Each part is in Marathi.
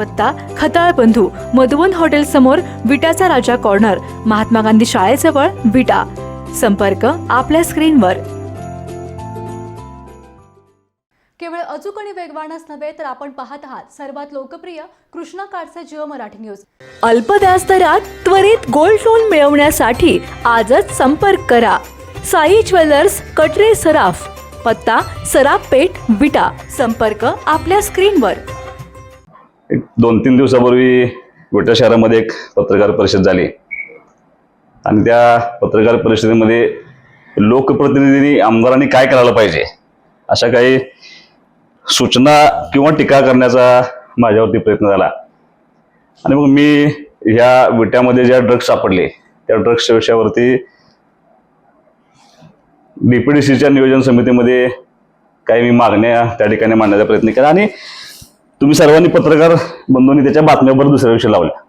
पत्ता खताळ बंधू मधुवन हॉटेल समोर विटाचा राजा कॉर्नर महात्मा गांधी शाळेजवळ विटा. संपर्क आपल्या स्क्रीनवर. केवळ अचूक आणि वेगवानच नव्हे तर आपण पाहत आहात सर्वात लोकप्रिय कृष्णा काडसे जिओ मराठी न्यूज. अल्प दरात त्वरित गोल्ड लोन मिळवण्यासाठी आजच संपर्क करा. साई ज्वेलर्स कटरे सराफ पत्ता सराफ पेठ विटा. संपर्क आपल्या स्क्रीनवर. एक दोन तीन दिवसापूर्वी विटा शहरामध्ये एक पत्रकार परिषद झाली. आणि त्या पत्रकार परिषदेमध्ये लोकप्रतिनिधींनी आमदारांनी काय करायला पाहिजे अशा काही सूचना किंवा टीका करण्याचा माझ्यावरती प्रयत्न झाला. आणि मग मी ह्या विट्यामध्ये ज्या ड्रग्ज सापडले त्या ड्रग्सच्या विषयावरती डीपीडीसीच्या नियोजन समितीमध्ये काही मी मागण्या त्या ठिकाणी मांडण्याचा प्रयत्न केला. आणि तुम्ही सर्वांनी पत्रकार बंधूंनी त्याच्या बातम्यावर दुसऱ्या विषय लावल्या.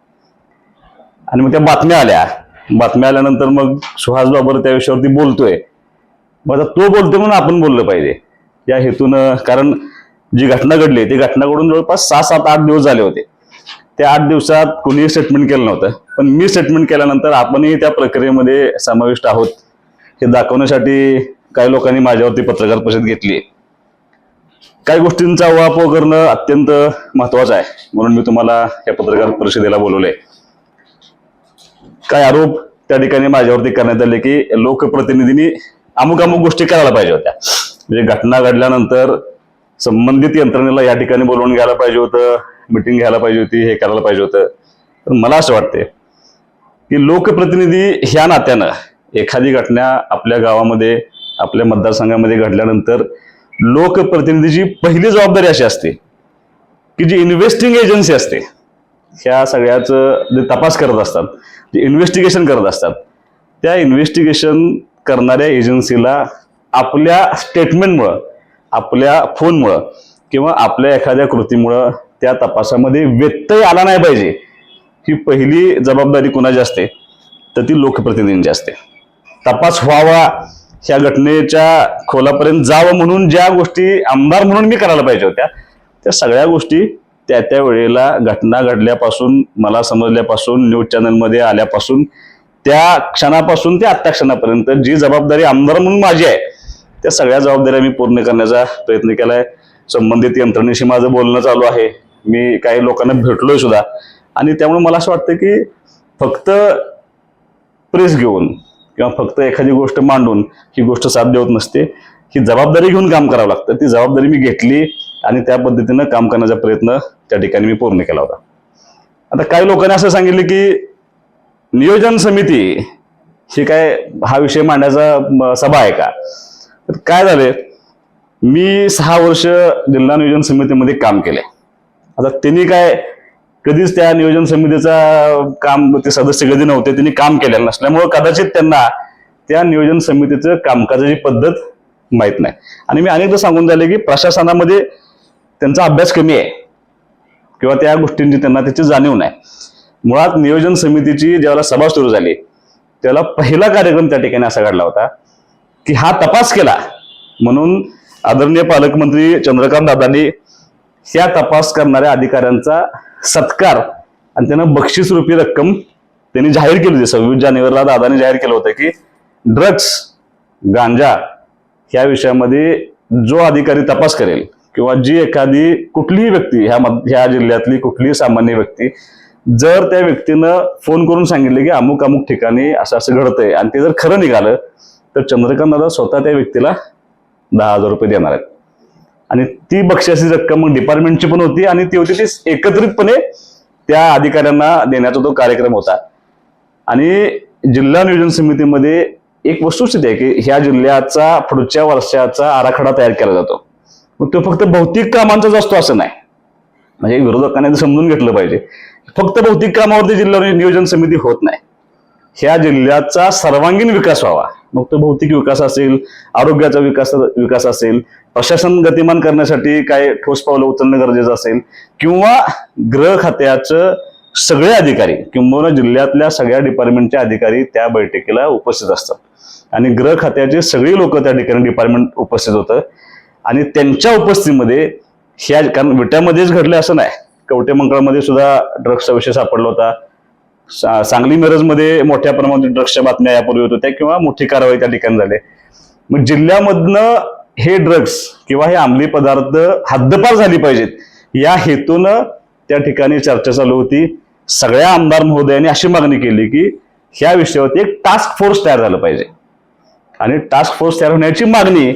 आणि मग त्या बातम्या आल्या. बातम्या आल्यानंतर मग सुहास बाबर त्या विषयावरती बोलतोय. मग आता तो बोलतोय म्हणून आपण बोललं पाहिजे. या हेतून कारण जी घटना घडली ती घटना घडून जवळपास सहा सात आठ दिवस झाले होते. त्या आठ दिवसात कोणीही स्टेटमेंट केलं नव्हतं. पण मी स्टेटमेंट केल्यानंतर आपणही त्या प्रक्रियेमध्ये समाविष्ट आहोत. हे दाखवण्यासाठी काही लोकांनी माझ्यावरती पत्रकार परिषद घेतली काही गोष्टींचा उहापोह करणं अत्यंत महत्वाचं आहे. म्हणून मी तुम्हाला या पत्रकार परिषदेला बोलवलंय. काय आरोप त्या ठिकाणी माझ्यावरती करण्यात आले की लोकप्रतिनिधींनी अमुक अमुक गोष्टी करायला पाहिजे होत्या. म्हणजे घटना घडल्यानंतर संबंधित यंत्रणेला या ठिकाणी बोलवून घ्यायला पाहिजे होतं मिटिंग घ्यायला पाहिजे होती हे करायला पाहिजे होतं. तर मला असं वाटते की लोकप्रतिनिधी ह्या नात्यानं एखादी घटना आपल्या गावामध्ये आपल्या मतदारसंघामध्ये घडल्यानंतर लोकप्रतिनिधीची पहिली जबाबदारी अशी असते की जी इन्व्हेस्टिंग एजन्सी असते. ह्या सगळ्याचं जे तपास करत असतात जे इन्व्हेस्टिगेशन करत असतात त्या इन्व्हेस्टिगेशन करणाऱ्या एजन्सीला आपल्या स्टेटमेंटमुळं आपल्या फोनमुळं किंवा आपल्या एखाद्या कृतीमुळं त्या तपासामध्ये व्यत्यय आला नाही पाहिजे. ही पहिली जबाबदारी कुणाची असते? तर ती लोकप्रतिनिधींची असते. तपास व्हावा ह्या घटनेच्या खोलापर्यंत जावं म्हणून ज्या गोष्टी आमदार म्हणून मी करायला पाहिजे होत्या त्या सगळ्या गोष्टी त्या त्या वेळेला घटना घडल्यापासून मला समजल्यापासून न्यूज चॅनलमध्ये आल्यापासून त्या क्षणापासून ते आत्ता क्षणापर्यंत जी जबाबदारी आमदार म्हणून माझी आहे त्या सगळ्या जबाबदाऱ्या मी पूर्ण करण्याचा प्रयत्न केलाय. संबंधित यंत्रणेशी माझं बोलणं चालू आहे. मी काही लोकांना भेटलोय सुद्धा. आणि त्यामुळे मला असं वाटतं की फक्त प्रेस घेऊन किंवा फक्त एखादी गोष्ट मांडून ही गोष्ट साध्य होत नसते ही जबाबदारी घेऊन काम करावं लागतं. ती जबाबदारी मी घेतली आणि त्या पद्धतीनं काम करण्याचा प्रयत्न त्या ठिकाणी मी पूर्ण केला होता. आता काही लोकांनी असं सांगितलं की नियोजन समिती ही काय हा विषय मांडायचा म, सभा आहे का? तर काय झाले मी सहा वर्ष जिल्हा नियोजन समितीमध्ये काम केले आता त्यांनी काय कधीच त्या नियोजन समितीचा काम ते सदस्य कधी नव्हते त्यांनी काम केलेलं नसल्यामुळं कदाचित त्यांना त्या नियोजन समितीचं कामकाजाची पद्धत माहीत नाही. आणि मी अनेकदा सांगून झाले की प्रशासनामध्ये त्यांचा अभ्यास कमी आहे किंवा त्या गोष्टींची त्यांना त्याची जाणीव नाही. मुळात नियोजन समितीची ज्यावेळेला सभा सुरू झाली त्याला पहिला कार्यक्रम त्या ठिकाणी असा घडला होता की हा तपास केला म्हणून आदरणीय पालकमंत्री चंद्रकांत दादांनी ह्या तपास करणाऱ्या अधिकाऱ्यांचा सत्कार आणि त्यानं बक्षीस रुपी रक्कम त्यांनी जाहीर केली होती. सव्वीस जानेवारीला दादाने जाहीर केलं होतं की ड्रग्स गांजा ह्या विषयामध्ये जो अधिकारी तपास करेल किंवा जी एखादी कुठलीही व्यक्ती ह्या ह्या जिल्ह्यातली कुठलीही सामान्य व्यक्ती जर त्या व्यक्तीनं फोन करून सांगितले की अमुक अमुक ठिकाणी असं असं घडतंय आणि ते जर खरं निघालं तर चंद्रकांत दादा स्वतः त्या व्यक्तीला दहा हजार रुपये देणार आहेत. आणि ती बक्षाची रक्कम मग डिपार्टमेंटची पण होती आणि ती होती ती एकत्रितपणे त्या अधिकाऱ्यांना देण्याचा तो कार्यक्रम होता. आणि जिल्हा नियोजन समितीमध्ये एक वस्तुस्थिती आहे की ह्या जिल्ह्याचा पुढच्या वर्षाचा आराखडा तयार केला जातो. मग तो फक्त भौतिक कामांचाच असतो असं नाही. म्हणजे विरोधकांनी समजून घेतलं पाहिजे. फक्त भौतिक कामावरती जिल्हा नियोजन समिती होत नाही. ह्या जिल्ह्याचा सर्वांगीण विकास व्हावा. मग तो भौतिक विकास असेल आरोग्याचा विकास विकास असेल प्रशासन गतिमान करण्यासाठी काय ठोस पावलं उचलणं गरजेचं असेल किंवा गृह खात्याचं सगळे अधिकारी किंबहुना जिल्ह्यातल्या सगळ्या डिपार्टमेंटचे अधिकारी त्या बैठकीला उपस्थित असतात. आणि गृह खात्याचे सगळी लोक त्या ठिकाणी डिपार्टमेंट उपस्थित होतं. आणि त्यांच्या उपस्थितीमध्ये ह्या कारण विट्यामध्येच घडलं असं नाही. कवटे मंगळामध्ये सुद्धा ड्रग्सचा विषय सापडला होता. सांगली मिरजमध्ये मोठ्या प्रमाणात ड्रग्सच्या बातम्या यापूर्वी होत होत्या किंवा मोठी कारवाई त्या ठिकाणी झाली. मग जिल्ह्यामधनं हे ड्रग्स किंवा हे अंमली पदार्थ हद्दपार झाली पाहिजेत या हेतूनं त्या ठिकाणी चर्चा चालू होती. सगळ्या आमदार महोदयांनी अशी मागणी केली की ह्या विषयावरती एक टास्क फोर्स तयार झालं पाहिजे. आणि टास्क फोर्स तयार होण्याची मागणी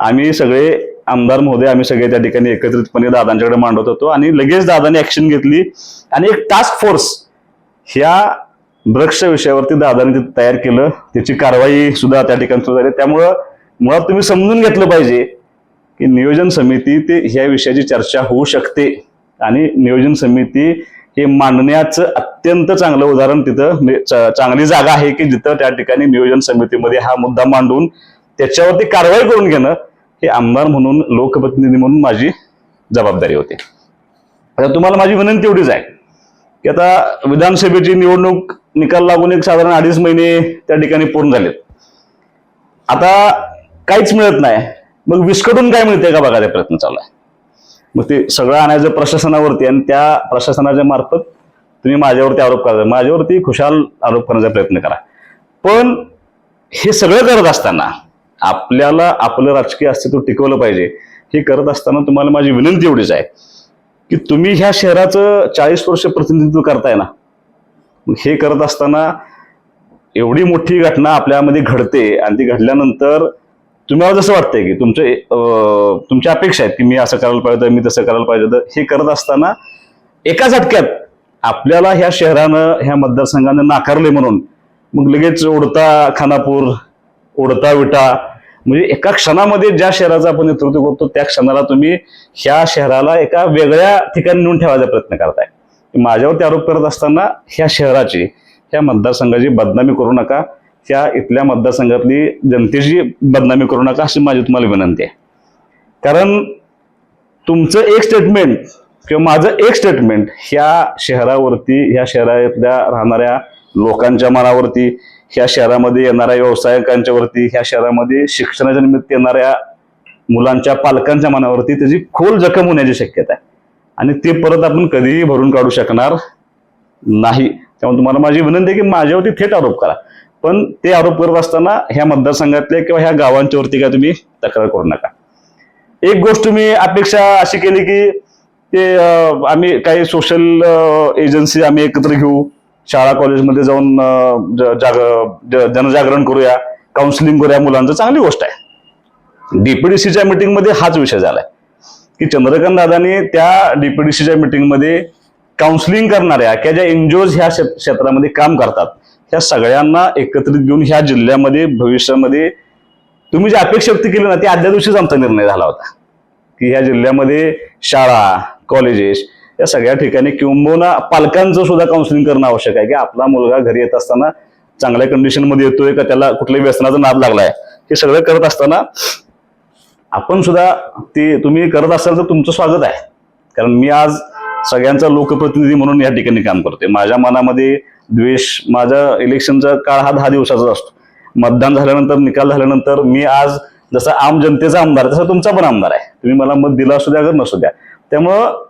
आम्ही सगळे आमदार महोदय आम्ही सगळे त्या ठिकाणी एकत्रितपणे दादांच्याकडे मांडत होतो आणि लगेच दादांनी ऍक्शन घेतली आणि एक टास्क फोर्स ह्या ड्रग्सच्या विषयावरती दादाने ते तयार केलं. त्याची कारवाई सुद्धा त्या ठिकाणी सुरू झाली. त्यामुळं मुळात तुम्ही समजून घेतलं पाहिजे की नियोजन समिती ते ह्या विषयाची चर्चा होऊ शकते. आणि नियोजन समिती हे मांडण्याचं अत्यंत चांगलं उदाहरण तिथं म्हणजे च- चांगली जागा आहे की जिथं त्या ठिकाणी नियोजन समितीमध्ये हा मुद्दा मांडून त्याच्यावरती कारवाई करून घेणं हे आमदार म्हणून लोकप्रतिनिधी म्हणून माझी जबाबदारी होती. आता तुम्हाला माझी विनंती एवढीच आहे. की आता विधानसभेची निवडणूक निकाल लागून एक साधारण अडीच महिने त्या ठिकाणी पूर्ण झालेत. आता काहीच मिळत नाही. मग विस्कटून काय मिळते का बघा त्या प्रयत्न चालू आहे? मग ते सगळं आणायचं प्रशासनावरती आणि त्या प्रशासनाच्या मार्फत तुम्ही माझ्यावरती आरोप करा. माझ्यावरती खुशाल आरोप करण्याचा प्रयत्न करा. पण हे सगळं करत असताना आपल्याला आपलं राजकीय अस्तित्व टिकवलं पाहिजे. हे करत असताना तुम्हाला माझी विनंती एवढीच आहे. की तुम्ही ह्या शहराचं चाळीस वर्ष प्रतिनिधित्व करताय ना. मग हे करत असताना एवढी मोठी घटना आपल्यामध्ये घडते आणि ती घडल्यानंतर तुम्हाला जसं वाटतंय की तुमचे तुमच्या अपेक्षा आहेत की मी असं करायला पाहिजे मी तसं करायला पाहिजे होतं. हे करत असताना एका झटक्यात आपल्याला ह्या शहरानं ह्या मतदारसंघानं नाकारले म्हणून मग लगेच उडता खानापूर उडता विटा म्हणजे एका क्षणामध्ये ज्या शहराचं आपण नेतृत्व करतो त्या क्षणाला तुम्ही ह्या शहराला एका वेगळ्या ठिकाणी नेऊन ठेवायचा प्रयत्न करताय. माझ्यावरती आरोप करत असताना ह्या शहराची ह्या मतदारसंघाची बदनामी करू नका. त्या इथल्या मतदारसंघातली जनतेची बदनामी करू नका अशी माझी तुम्हाला विनंती आहे. कारण तुमचं एक स्टेटमेंट किंवा माझं एक स्टेटमेंट ह्या शहरावरती ह्या शहरातल्या राहणाऱ्या लोकांच्या मनावरती ह्या शहरामध्ये येणाऱ्या व्यावसायिकांच्या वरती ह्या शहरामध्ये शिक्षणाच्या निमित्त येणाऱ्या मुलांच्या पालकांच्या मनावरती त्याची खोल जखम होण्याची शक्यता आहे. आणि ते परत आपण कधीही भरून काढू शकणार नाही. त्यामुळे तुम्हाला माझी विनंती आहे की माझ्यावरती थेट आरोप करा. पण ते आरोप करत असताना ह्या मतदारसंघातल्या किंवा ह्या गावांच्या वरती काय तुम्ही तक्रार करू नका. एक गोष्ट मी अपेक्षा अशी केली की ते आम्ही काही सोशल एजन्सी आम्ही एकत्र घेऊ. शाळा कॉलेजमध्ये जाऊन जाग जनजागरण करूया काउन्सिलिंग करूया मुलांचं चांगली गोष्ट आहे. डीपीडीसीच्या मिटिंगमध्ये हाच विषय झालाय. की चंद्रकांत दादाने त्या डीपीडीसीच्या मिटिंगमध्ये काउन्सिलिंग करणाऱ्या किंवा ज्या एनजीओज ह्या क्षेत्रामध्ये काम करतात ह्या सगळ्यांना एकत्रित घेऊन ह्या जिल्ह्यामध्ये भविष्यामध्ये तुम्ही जी अपेक्षा व्यक्त केली ना ती आदल्या दिवशीच आमचा निर्णय झाला होता. की ह्या जिल्ह्यामध्ये शाळा कॉलेजेस या सगळ्या ठिकाणी किंबहुना पालकांचं सुद्धा काउन्सिलिंग करणं आवश्यक आहे की आपला मुलगा घरी येत असताना चांगल्या कंडिशनमध्ये येतोय का त्याला कुठल्याही व्यसनाचा नाद लागलाय हे सगळं करत असताना आपण सुद्धा ते तुम्ही करत असाल तर तुमचं स्वागत आहे. कारण मी आज सगळ्यांचा लोकप्रतिनिधी म्हणून या ठिकाणी काम करतोय. माझ्या मनामध्ये द्वेष माझा इलेक्शनचा काळ हा दहा दिवसाचाच असतो. मतदान झाल्यानंतर निकाल झाल्यानंतर मी आज जसा आम जनतेचा आमदार तसा तुमचा पण आमदार आहे. तुम्ही मला मत दिला असू द्या अगर नसू द्या. त्यामुळं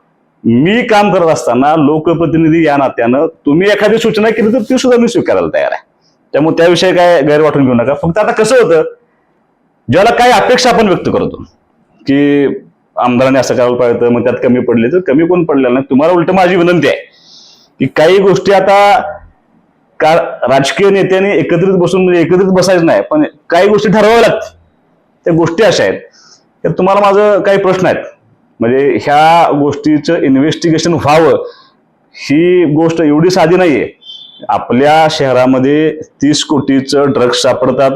मी काम करत असताना लोकप्रतिनिधी या नात्यानं तुम्ही एखादी सूचना केली तर ती सुद्धा मी स्वीकारायला तयार आहे. त्यामुळे त्याविषयी काय गैरवाटून घेऊ नका. फक्त आता कसं होतं ज्याला काय अपेक्षा आपण व्यक्त करतो की आमदारांनी असं करायला पाहिजे मग त्यात कमी पडले तर कमी कोण पडलेलं नाही. तुम्हाला उलट माझी विनंती आहे की काही गोष्टी आता का राजकीय नेत्यांनी एकत्रित बसून म्हणजे एकत्रित बसायचं नाही पण काही गोष्टी ठरवाव्या लागतात. त्या गोष्टी अशा आहेत. तर तुम्हाला माझं काही प्रश्न आहेत. म्हणजे ह्या गोष्टीचं इन्व्हेस्टिगेशन व्हावं ही गोष्ट एवढी साधी नाहीये. आपल्या शहरामध्ये तीस कोटीचं ड्रग्स सापडतात.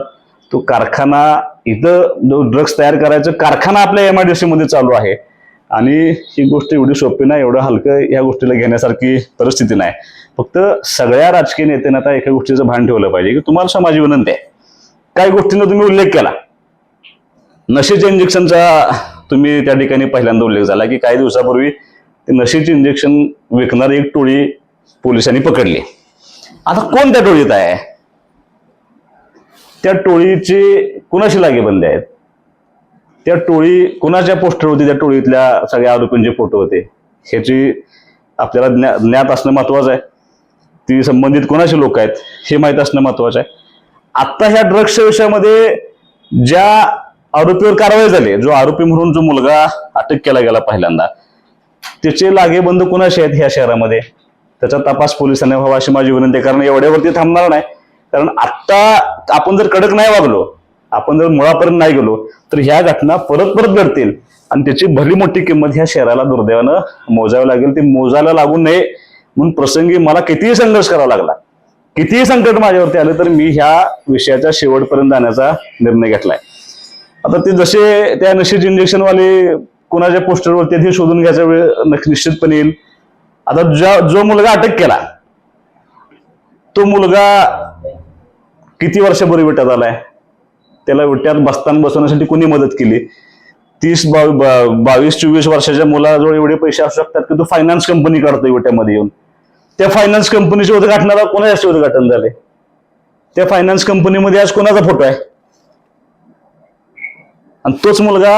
तो कारखाना इथं जो ड्रग्स तयार करायचं कारखाना आपल्या एम आय डी सी मध्ये चालू आहे. आणि ही गोष्ट एवढी सोपी नाही एवढं हलकं या गोष्टीला घेण्यासारखी परिस्थिती नाही. फक्त सगळ्या राजकीय नेत्यांना आता एका गोष्टीचं भान ठेवलं पाहिजे की तुम्हाला समाजी विनंती आहे. काही गोष्टींना तुम्ही उल्लेख केला. नशेच्या इंजेक्शनचा तुम्ही त्या ठिकाणी पहिल्यांदा उल्लेख झाला की काही दिवसापूर्वी ते नशेचे इंजेक्शन विकणारी एक टोळी पोलिसांनी पकडली. आता कोण त्या टोळीत आहे? त्या टोळीचे कुणाशी लागेबंदी आहेत? त्या टोळी कुणाच्या पोस्टर होती? त्या टोळीतल्या सगळ्या आरोपींचे फोटो होते. ह्याची आपल्याला ज्ञा ज्ञात असणं महत्वाचं आहे. ती संबंधित कोणाशी लोक आहेत हे माहीत असणं महत्वाचं आहे. आत्ता ह्या ड्रग्सच्या विषयामध्ये ज्या आरोपीवर कारवाई झाली. जो आरोपी म्हणून जो मुलगा अटक केला गेला पहिल्यांदा त्याचे लागेबंद कुणाशी आहेत ह्या शहरामध्ये? त्याचा तपास पोलिसांनी व्हावा अशी माझी विनंती कारण एवढ्यावरती थांबणार नाही. कारण आत्ता आपण जर कडक नाही वागलो आपण जर मुळापर्यंत नाही गेलो तर ह्या घटना परत परत घडतील. आणि त्याची भली मोठी किंमत ह्या शहराला दुर्दैवानं मोजावी लागेल. ती मोजायला लागू नये म्हणून प्रसंगी मला कितीही संघर्ष करावा लागला कितीही संकट माझ्यावरती आलं तर मी ह्या विषयाच्या शेवटपर्यंत जाण्याचा निर्णय घेतलाय. आता ते जसे त्या नशीच इंजेक्शनवाले कोणाच्या पोस्टरवरती हे शोधून घ्यायचा वेळ निश्चितपणे येईल. आता ज्या जो मुलगा अटक केला तो मुलगा किती वर्षापूर्वी विट्यात आलाय? त्याला विट्यात बसताना बसवण्यासाठी कोणी मदत केली? तीस बा- बावीस चोवीस वर्षाच्या मुलाजवळ एवढे पैसे असू शकतात की तो फायनान्स कंपनी काढतोय विट्यामध्ये येऊन? त्या फायनान्स कंपनीचे उद्घाटनाला कोणाचे उद्घाटन झाले त्या फायनान्स कंपनीमध्ये आज कोणाचा फोटो आहे? आणि तोच मुलगा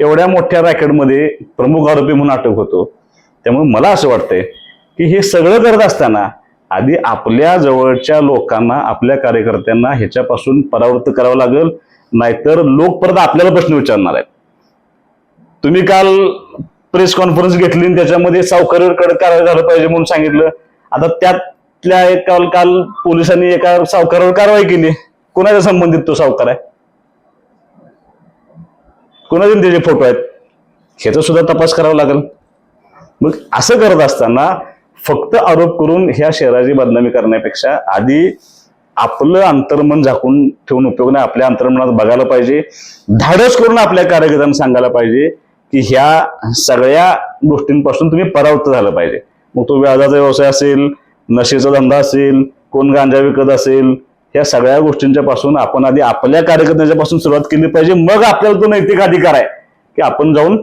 एवढ्या मोठ्या रॅकेटमध्ये प्रमुख आरोपी म्हणून अटक होतो. त्यामुळे मला असं वाटतंय की हे सगळं करत असताना आधी आपल्या जवळच्या लोकांना आपल्या कार्यकर्त्यांना ह्याच्यापासून परावृत्त करावं लागेल नाहीतर लोक परत आपल्याला प्रश्न विचारणार आहेत. तुम्ही काल प्रेस कॉन्फरन्स घेतली आणि त्याच्यामध्ये सावकाराकडे कारवाई झालं पाहिजे म्हणून सांगितलं. आता त्यातल्या एक काल काल पोलिसांनी एका सावकारावर कारवाई केली. कोणाच्या संबंधित तो सावकार आहे? कोणाचे त्याचे फोटो आहेत? ह्याचा सुद्धा तपास करावा लागेल. मग असं करत असताना फक्त आरोप करून ह्या शहराची बदनामी करण्यापेक्षा आधी आपलं अंतर्मन झाकून ठेवून उपयोग नाही आपल्या अंतर्मनात बघायला पाहिजे. धाडस करून आपल्या कार्यकर्त्यांना सांगायला पाहिजे की ह्या सगळ्या गोष्टींपासून तुम्ही परावृत्त झालं पाहिजे. मग तो व्याजाचा व्यवसाय असेल नशेचा धंदा असेल कोण गांजा विकत असेल ह्या सगळ्या गोष्टींच्या पासून आपण आधी आपल्या कार्यकर्त्यांच्या पासून सुरुवात केली पाहिजे. मग आपल्याला तो नैतिक अधिकार आहे की आपण जाऊन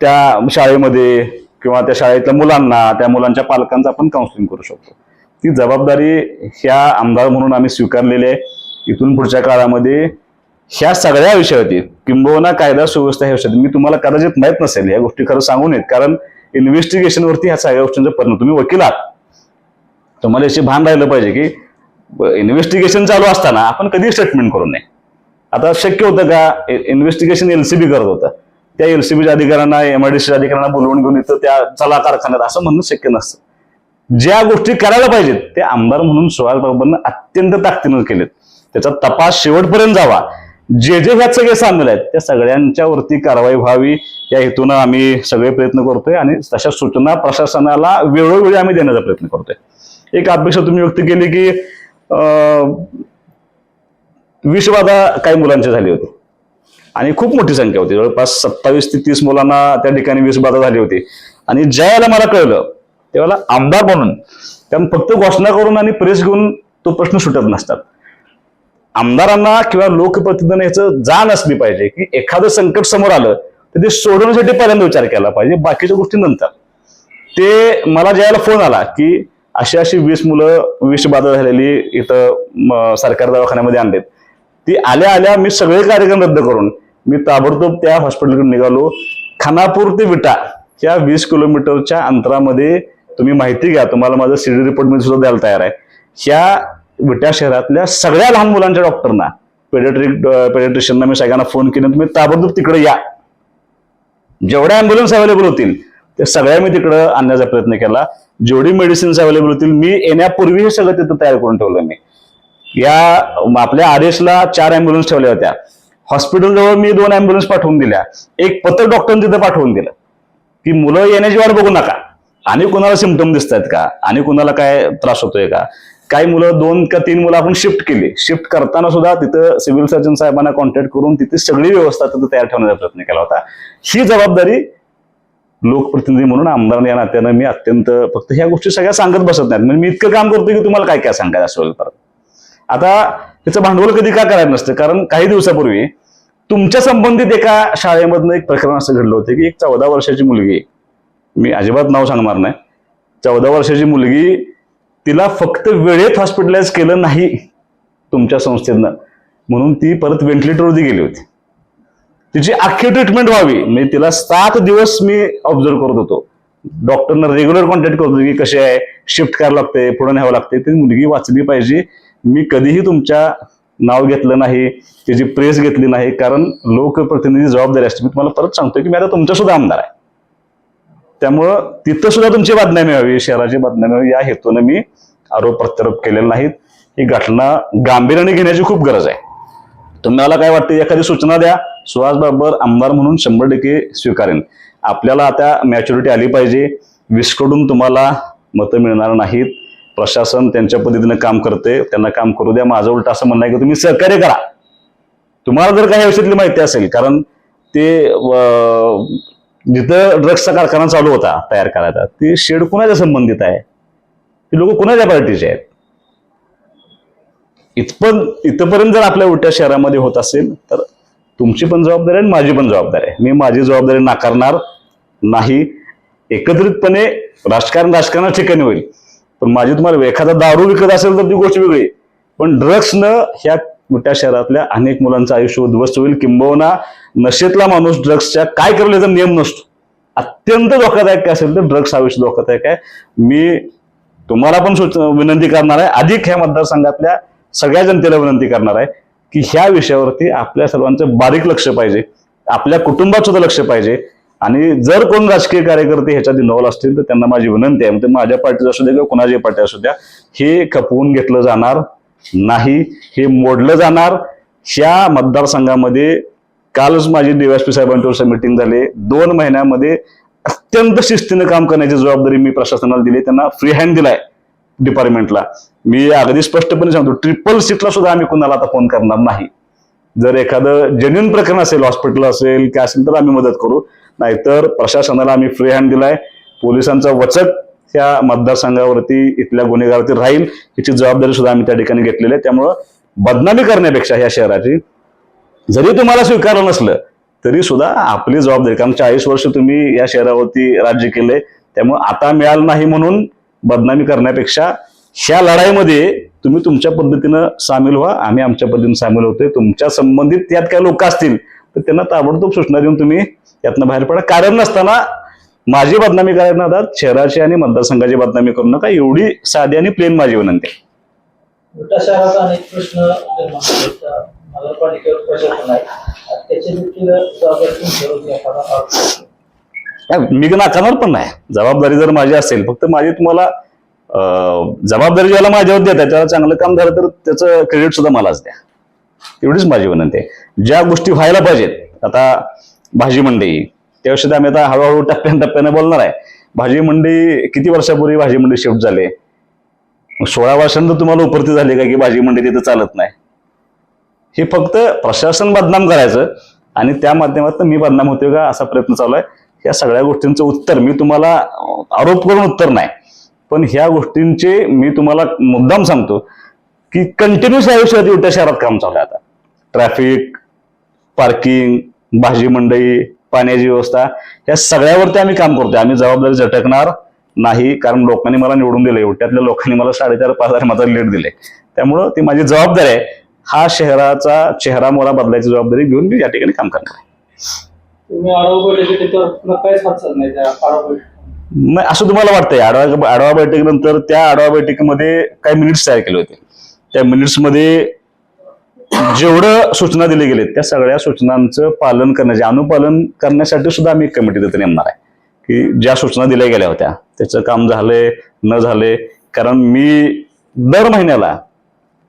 त्या शाळेमध्ये किंवा त्या शाळेतल्या मुलांना त्या मुलांच्या पालकांचं आपण काउन्सिलिंग करू शकतो. ती जबाबदारी ह्या आमदार म्हणून आम्ही स्वीकारलेली आहे. इथून पुढच्या काळामध्ये ह्या सगळ्या विषयावरती किंबहुना कायदा सुव्यवस्था ह्या विषयात मी तुम्हाला कदाचित माहीत नसेल या गोष्टी खरं सांगू नयेत कारण इन्व्हेस्टिगेशनवरती ह्या सगळ्या गोष्टींचा परिणाम. तुम्ही वकील आहात. तुम्हाला याची भान राहिलं पाहिजे की इन्व्हेस्टिगेशन चालू असताना आपण कधी स्टेटमेंट करू नये. आता शक्य होतं का? इन्व्हेस्टिगेशन एलसीबी करत होतं. त्या एलसीबीच्या अधिकाऱ्यांना एमआयडीसीच्या अधिकाऱ्यांना बोलवून घेऊन येतं त्या चला कारखान्यात असं म्हणणं शक्य नसतं. ज्या गोष्टी करायला पाहिजेत ते आमदार म्हणून सुहास बाबांना अत्यंत ताकदीनं केलेत. त्याचा तपास शेवटपर्यंत जावा. जे जे ह्यात सगळे सामील आहेत त्या सगळ्यांच्या वरती कारवाई व्हावी या हेतून आम्ही सगळे प्रयत्न करतोय आणि तशा सूचना प्रशासनाला वेळोवेळी आम्ही देण्याचा प्रयत्न करतोय. एक अपेक्षा तुम्ही व्यक्त केली की विषबाधा काही मुलांची झाली होती. आणि खूप मोठी संख्या होती. जवळपास सत्तावीस ते तीस मुलांना त्या ठिकाणी विषबाधा झाली होती. आणि ज्यावेळेला मला कळलं त्यावेळेला आमदार म्हणून त्या फक्त घोषणा करून आणि प्रेस घेऊन तो प्रश्न सुटत नसतात. आमदारांना किंवा लोकप्रतिनिधींना जाण असली पाहिजे की एखादं संकट समोर आलं तर ते सोडवण्यासाठी पहिल्यांदा विचार केला पाहिजे. बाकीच्या गोष्टी नंतर. ते मला ज्यावेळेला फोन आला की अशी अशी वीस मुलं विषबाधा झालेली इथं सरकार दवाखान्यामध्ये आणलेत. ती आल्या आल्या मी सगळे कार्यक्रम रद्द करून मी ताबडतोब त्या हॉस्पिटलकडून निघालो. खानापूर ते विटा या वीस किलोमीटरच्या अंतरामध्ये तुम्ही माहिती घ्या तुम्हाला माझं सीडी रिपोर्ट मी सुद्धा द्यायला तयार आहे. ह्या विटा शहरातल्या सगळ्या लहान मुलांच्या डॉक्टरना पेडेट्रिक पेडेट्रिशियनना मी सगळ्यांना फोन केला तुम्ही ताबडतोब तिकडे या. जेवढ्या अँब्युलन्स अवेलेबल होतील त्या सगळ्या मी तिकडं आणण्याचा प्रयत्न केला. जेवढी मेडिसिन्स अवेलेबल होतील मी येण्यापूर्वी हे सगळं तिथं तयार करून ठेवलं मी. या आपल्या आदेशला चार अँब्युलन्स ठेवल्या होत्या. हॉस्पिटल जवळ मी दोन अँब्युलन्स पाठवून दिल्या. एक पत्र डॉक्टरने तिथं पाठवून दिलं. की मुलं येण्याची वाट बघू नका. आणि कुणाला सिमटम दिसत आहेत का? आणि कुणाला काय त्रास होतोय का? काही मुलं दोन का तीन मुलं आपण शिफ्ट केली. शिफ्ट करताना सुद्धा तिथं सिव्हिल सर्जन साहेबांना कॉन्टॅक्ट करून तिथे सगळी व्यवस्था तिथं तयार ठेवण्याचा प्रयत्न केला होता. ही जबाबदारी लोकप्रतिनिधी म्हणून आमदार या नात्यानं मी अत्यंत फक्त ह्या गोष्टी सगळ्या सांगत बसत नाहीत. म्हणजे मी इतकं काम करतो की तुम्हाला काय काय सांगायचं असेल परत. आता त्याचं भांडवल कधी का करायचं नसतं? कारण काही दिवसापूर्वी तुमच्या संबंधित एका शाळेमधनं एक प्रकरण असं घडलं होतं की एक चौदा वर्षाची मुलगी मी अजिबात नाव सांगणार नाही चौदा वर्षाची मुलगी तिला फक्त वेळेत हॉस्पिटलाइज केलं नाही तुमच्या संस्थेनं म्हणून ती परत व्हेंटिलेटरवरती गेली होती. तिची अख्खी ट्रीटमेंट व्हावी. म्हणजे तिला सात दिवस मी ऑब्झर्व करत होतो. डॉक्टरना रेग्युलर कॉन्टॅक्ट करत होतो की कशी आहे? शिफ्ट करायला लागते पुढे न्यावं लागते. ती मुलगी वाचली पाहिजे. मी कधीही तुमच्या नाव घेतलं नाही त्याची प्रेस घेतली नाही कारण लोकप्रतिनिधी जबाबदारी असते. मी तुम्हाला परत सांगतोय की मी आता तुमच्या सुद्धा आमदार आहे. त्यामुळं तिथं सुद्धा तुमची बदनामी व्हावी शहराची बदनामी व्हावी या हेतूने मी आरोप प्रत्यारोप केलेले नाहीत. ही घटना गांभीर्याने घेण्याची खूप गरज आहे. तुम्हाला काय वाटतं एखादी सूचना द्या. सुहास बाबर आमदार म्हणून शंभर टक्के स्वीकारेन. आपल्याला आता मॅच्युरिटी आली पाहिजे. विस्कडून तुम्हाला मतं मिळणार नाहीत. प्रशासन त्यांच्या पद्धतीनं काम करते त्यांना काम करू द्या. माझं उलट असं म्हणणं आहे की तुम्ही सहकार्य करा. तुम्हाला जर काही विषयातली माहिती असेल कारण ते जिथं ड्रग्सचा कारखाना चालू होता तयार करायचा ते शेड कुणाच्या संबंधित आहे? ते लोक कुणाच्या पार्टीचे आहेत? इथपर्यंत इथपर्यंत जर आपल्या उलट्या शहरामध्ये होत असेल तर तुमची पण जबाबदारी आणि माझी पण जबाबदारी आहे. मी माझी जबाबदारी नाकारणार नाही. एकत्रितपणे राजकारण राजकारणा ठिकाणी होईल. पण माझी तुम्हाला एखादा दारू विकत असेल तर ती गोष्ट वेगळी. पण ड्रग्सनं ह्या मोठ्या शहरातल्या अनेक मुलांचं आयुष्य उद्ध्वस्त होईल. किंबहुना नशेतला माणूस ड्रग्सच्या काय करण्याचा नियम नसतो. अत्यंत धोकादायक काय असेल तर ड्रग्स आयुष्य धोकादायक आहे. मी तुम्हाला पण सूच विनंती करणार आहे. अधिक ह्या मतदारसंघातल्या सगळ्या जनतेला विनंती करणार आहे की ह्या विषयावरती आपल्या सर्वांचं बारीक लक्ष पाहिजे आपल्या कुटुंबात सुद्धा लक्ष पाहिजे. आणि जर कोण राजकीय कार्यकर्ते ह्याच्यात इन्व्हॉल्व असतील तर त्यांना माझी विनंती आहे. म्हणजे माझ्या पार्टीचं असू द्या किंवा कुणाची पार्टी असू द्या हे खपवून घेतलं जाणार नाही हे मोडलं जाणार. ह्या मतदारसंघामध्ये कालच माझी डीवायसपी साहेबांच्या मिटिंग झाली. दोन महिन्यामध्ये अत्यंत शिस्तीनं काम करण्याची जबाबदारी मी प्रशासनाला दिली. त्यांना फ्री हँड दिलाय. डिपार्टमेंटला मी अगदी स्पष्टपणे सांगतो ट्रिपल सीटला सुद्धा आम्ही कुणाला आता फोन करणार नाही. जर एखादं जेन्युन प्रकरण असेल हॉस्पिटल असेल काय असेल तर आम्ही मदत करू. नाहीतर प्रशासनाला आम्ही फ्री हँड दिलाय. पोलिसांचा वचक त्या मतदारसंघावरती इथल्या गुन्हेगारावरती राहील. याची जबाबदारी सुद्धा आम्ही त्या ठिकाणी घेतलेली आहे. त्यामुळं बदनामी करण्यापेक्षा ह्या शहराची जरी तुम्हाला स्वीकारलं नसलं तरी सुद्धा आपली जबाबदारी कारण चाळीस वर्ष तुम्ही या शहरावरती राज्य केले त्यामुळे आता मिळालं नाही म्हणून बदनामी करण्यापेक्षा ह्या लढाईमध्ये तुम्ही तुमच्या पद्धतीनं सामील व्हा. आम्ही आमच्या पद्धतीनं सामील होतोय. तुमच्या संबंधित त्यात काही लोक असतील तर त्यांना ताबडतोब सूचना देऊन तुम्ही यातनं बाहेर पडा. कारण नसताना माझी बदनामी करायला आता शहराची आणि मतदारसंघाची बदनामी करू नका. एवढी साधी आणि प्लेन माझी विनंती आहे. मोठ्या अनेक प्रश्न नगरपालिकेवर प्रशासन आहे नाही, मी नाकारणार पण नाही. जबाबदारी जर माझी असेल फक्त माझी तुम्हाला जबाबदारी ज्याला माझ्यावर देत त्याला चांगलं काम झालं तर त्याचं क्रेडिट सुद्धा मलाच द्या. एवढीच माझी विनंती आहे. ज्या गोष्टी व्हायला पाहिजेत आता भाजी मंडई त्याविषयी आम्ही आता हळूहळू टप्प्यान टप्प्याने बोलणार आहे. भाजी मंडई किती वर्षापूर्वी भाजी मंडई शिफ्ट झाली? सोळा वर्षांनंतर तुम्हाला उपरती झाली का की भाजी मंडई तिथं चालत नाही? हे फक्त प्रशासन बदनाम करायचं आणि त्या माध्यमातून मी बदनाम होतोय का असा प्रयत्न चालू आहे. या सगळ्या गोष्टींचं उत्तर मी तुम्हाला आरोप करून उत्तर नाही. पण ह्या गोष्टींचे मी तुम्हाला मुद्दाम सांगतो की कंटिन्युअस आयुष्यात एवढ्या शहरात काम चालू आहे आता. ट्रॅफिक पार्किंग भाजी मंडई पाण्याची व्यवस्था या सगळ्यावरती आम्ही काम करतोय. आम्ही जबाबदारी झटकणार नाही कारण लोकांनी मला निवडून दिले एवढ्यातल्या लोकांनी मला साडेचार पाच हजार माझा लीड दिले त्यामुळं ती माझी जबाबदारी आहे. हा शहराचा चेहरा मोरा बदलायची जबाबदारी घेऊन मी या ठिकाणी काम करणार आहे. तुम्ही आढावा बैठकीत नाही त्या आढावा नाही असं तुम्हाला वाटतंय आढावा आढावा बैठकीनंतर त्या आढावा बैठकीमध्ये काही मिनिट्स तयार केले होते. त्या मिनिट्समध्ये जेवढं सूचना दिल्या गेले त्या सगळ्या सूचनांचं पालन करण्याचे अनुपालन करण्यासाठी सुद्धा आम्ही एक कमिटी तिथे नेमणार आहे. की ज्या सूचना दिल्या गेल्या होत्या त्याचं काम झाले न झाले कारण मी दर महिन्याला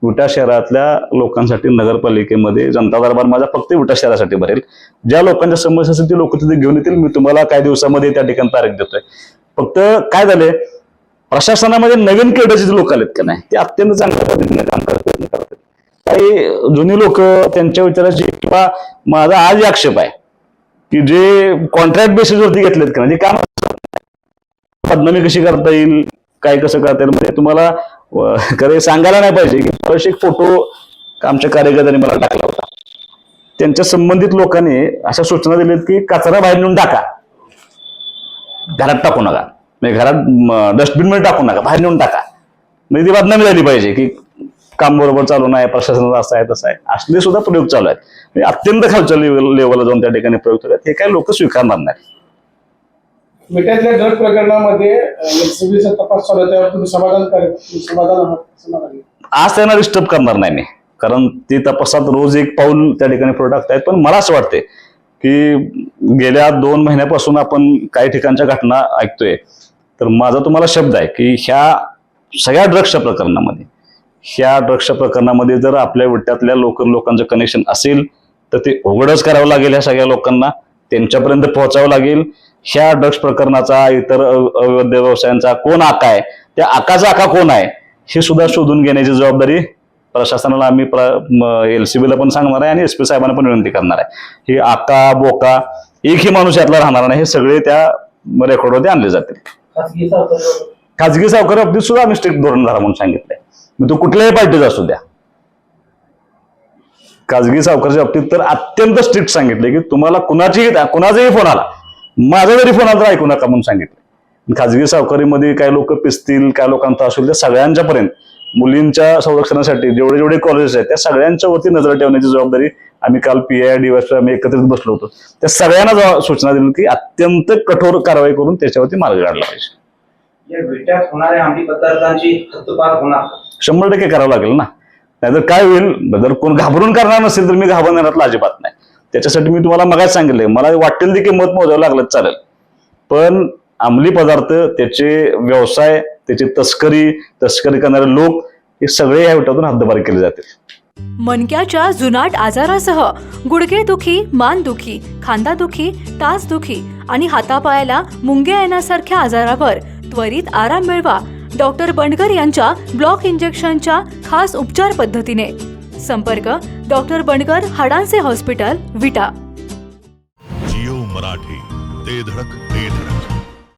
विटा शहरातल्या लोकांसाठी नगरपालिकेमध्ये जनता दरबार माझा फक्त विटा शहरासाठी भरेल. ज्या लोकांच्या समस्या असतील ती लोक तिथे घेऊन येतील. मी तुम्हाला काही दिवसामध्ये त्या ठिकाणी तारीख देतोय. फक्त काय झालंय? प्रशासनामध्ये नवीन केडचे लोक आलेत का नाही ते अत्यंत चांगल्या पद्धतीने काम करत करतात. काही जुनी लोक त्यांच्या विचाराची किंवा माझा आज आक्षेप आहे की जे कॉन्ट्रॅक्ट बेसिसवरती घेतलेत का नाही काम बदनामी कशी करता येईल काय कसं करता येईल म्हणजे तुम्हाला खरे सांगायला नाही पाहिजे की थोडेसे एक फोटो आमच्या कार्यकर्त्यांनी मला टाकला होता. त्यांच्या संबंधित लोकांनी अशा सूचना दिल्यात की कचरा बाहेर नेऊन टाका. घरात टाकू नका. म्हणजे घरात डस्टबिनमध्ये टाकू नका. बाहेर नेऊन टाका. म्हणजे ती बदनामी झाली पाहिजे की काम बरोबर चालू नाही प्रशासनाचा असं आहे तसं आहे. असले सुद्धा प्रयोग चालू आहेत. म्हणजे अत्यंत खालच्या लेवलला जाऊन त्या ठिकाणी प्रयोग चालू आहेत. हे काही लोक स्वीकारणार नाही मिठातल्या ड्रग प्रकरणामध्ये एलसीबीचा तपास चालू आहे त्यावर तुम्ही समाधान समाधान आहात आज त्यांना डिस्टर्ब करणार नाही मी. कारण ते तपासात रोज एक पाऊल त्या ठिकाणी पुढे टाकतायत. पण मला असं वाटते की गेल्या दोन महिन्यापासून आपण काही ठिकाणच्या घटना ऐकतोय. तर माझा तुम्हाला शब्द आहे की ह्या सगळ्या ड्रग्सच्या प्रकरणामध्ये ह्या ड्रग्सच्या प्रकरणामध्ये जर आपल्या विट्यातल्या लोक लोकांचं कनेक्शन असेल तर ते उघडच करावं लागेल ह्या सगळ्या लोकांना. त्यांच्यापर्यंत पोहोचावं लागेल. ह्या ड्रग्स प्रकरणाचा इतर अव- अवैध व्यवसायांचा कोण आका आहे? त्या आकाचा आका कोण आहे? हे सुद्धा शोधून घेण्याची जबाबदारी प्रशासनाला आम्ही एल सी बीला पण सांगणार आहे आणि एस पी साहेबांना पण विनंती करणार आहे. ही आका बोका एकही माणूस यातला राहणार नाही हे सगळे त्या रेकॉर्डवरती आणले जातील. खाजगी सावकार बाबतीत सुद्धा आम्ही स्ट्रिक्ट धोरण धरा म्हणून सांगितलंय. मग तो कुठल्याही पार्टीचा असू द्या. खाजगी सावकारच्या बाबतीत तर अत्यंत स्ट्रिक्ट सांगितले की तुम्हाला कुणाची कुणाचाही फोन आला माझा जरी फोन आला तर ऐकू नका म्हणून सांगितलं. खाजगी सावकारीमध्ये काय लोक पिसतील काय लोकांचा असेल त्या सगळ्यांच्या पर्यंत मुलींच्या संरक्षणासाठी जेवढे जेवढे कॉलेजेस आहेत त्या सगळ्यांच्या वरती नजर ठेवण्याची जबाबदारी आम्ही काल पी आय डीवाय आम्ही एकत्रित बसलो होतो. त्या सगळ्यांना सूचना दिली की अत्यंत कठोर कारवाई करून त्याच्यावरती मार्ग काढला पाहिजे. शंभर टक्के करावं लागेल ना? नाहीतर काय होईल? जर कोण घाबरून करणार नसेल तर मी घाबरण्यातला अजिबात नाही. त्याच्यासाठी मी तुम्हाला मगाच सांगितलंय मला वाटेल ती किंमत मोजावं लागलं चालेल. पण अंमली पदार्थ त्याचे व्यवसाय त्याची तस्करी तस्करी करणारे लोक हे सगळे या विटातून हद्दपार केले जातील मनक्याच्या जुनाट आजारासह गुडघेदुखी मानदुखी खांदादुखी टाचदुखी आणि हातापायाला मुंग्या येण्यासारख्या आजारावर त्वरित आराम मिळवा. डॉक्टर बंडगर यांच्या ब्लॉक इंजेक्शनच्या खास उपचार पद्धतीने. संपर्क डॉक्टर बंडकर हाडांचे हॉस्पिटल विटा. जिओ मराठी ते धडक.